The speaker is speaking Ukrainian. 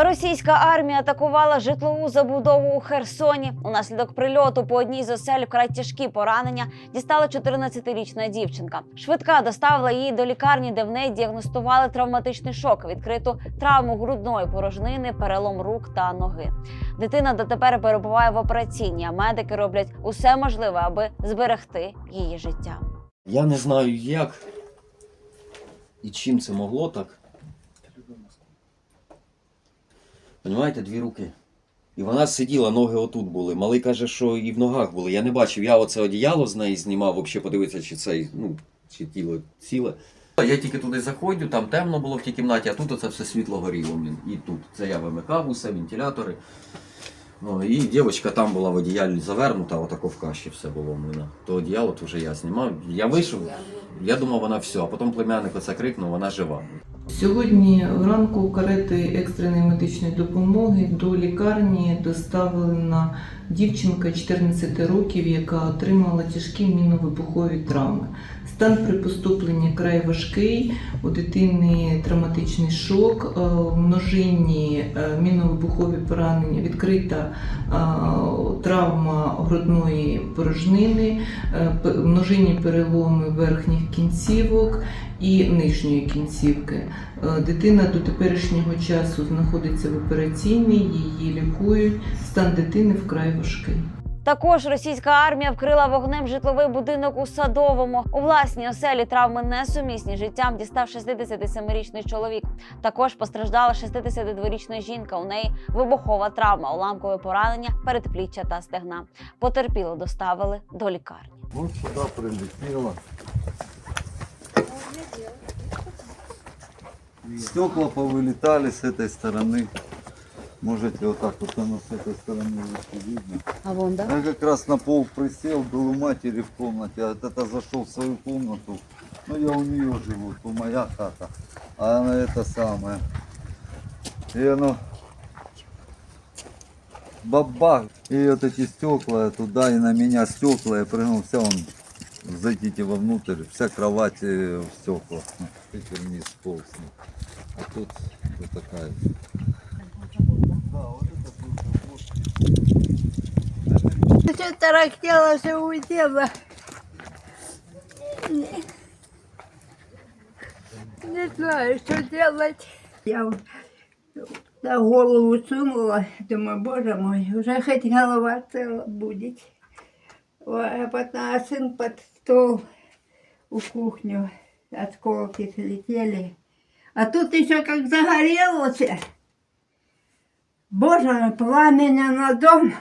Російська армія атакувала житлову забудову у Херсоні. Унаслідок прильоту по одній з осель вкрай тяжкі поранення дістала 14-річна дівчинка. Швидка доставила її до лікарні, де в неї діагностували травматичний шок, відкриту травму грудної порожнини, перелом рук та ноги. Дитина дотепер перебуває в операційній, а медики роблять усе можливе, аби зберегти її життя. Я не знаю як і чим це могло так. Понімаєте, дві руки. І вона сиділа, ноги отут були. Малий каже, що і в ногах були. Я не бачив, я оце одіяло з неї знімав, взагалі подивитися, чи це, ну, чи тіло ціле. Я тільки туди заходжу, там темно було в тій кімнаті, а тут оце все світло горіло. блін. І тут. Це я вимикав усе, вентилятори. Ну, і дівчинка там була в одіялі завернута, отако в каші все було в мене. То одіяло то вже я знімав. Я вийшов, я думав, вона все, а потім племянник оце крикнув, вона жива. Сьогодні вранку карети екстреної медичної допомоги до лікарні доставлена дівчинка 14 років, яка отримала тяжкі міновибухові травми. Стан при поступленні край важкий, у дитини травматичний шок, е, множинні е, міновибухові поранення, відкрита е, травма грудної порожнини, множинні переломи верхніх кінцівок і нижньої кінцівки. Е, Дитина до теперішнього часу знаходиться в операційній, її лікують. Стан дитини вкрай важкий. Також російська армія вкрила вогнем житловий будинок у Садовому. У власній оселі травми несумісні життям дістав 67-річний чоловік. Також постраждала 62-річна жінка. У неї вибухова травма, уламкове поранення, передпліччя та стегна. Потерпіло доставили до лікарні. Вот сюда прилетело. Стекла повылетали с этой стороны. Можете вот так вот оно с этой стороны видно. А вон, да? Я как раз на пол присел, был у матери в комнате, а это зашел в свою комнату. Ну я у нее живу, то моя хата, а она это самое. И оно бабах. И вот эти стекла туда и на меня стекла, я прыгнул, вся он, зайдите вовнутрь, вся кровать э, в стеклах. Ну, Теперь вниз полз. А тут вот такая. Все тарахтело, все улетело. Не, не знаю, что делать. Я на голову сунула, думаю, боже мой, уже хоть голова цела будет. Ой, А сын под стол у кухню, осколки слетели. А тут еще как загорелось. Боже, мой, пламя на дом.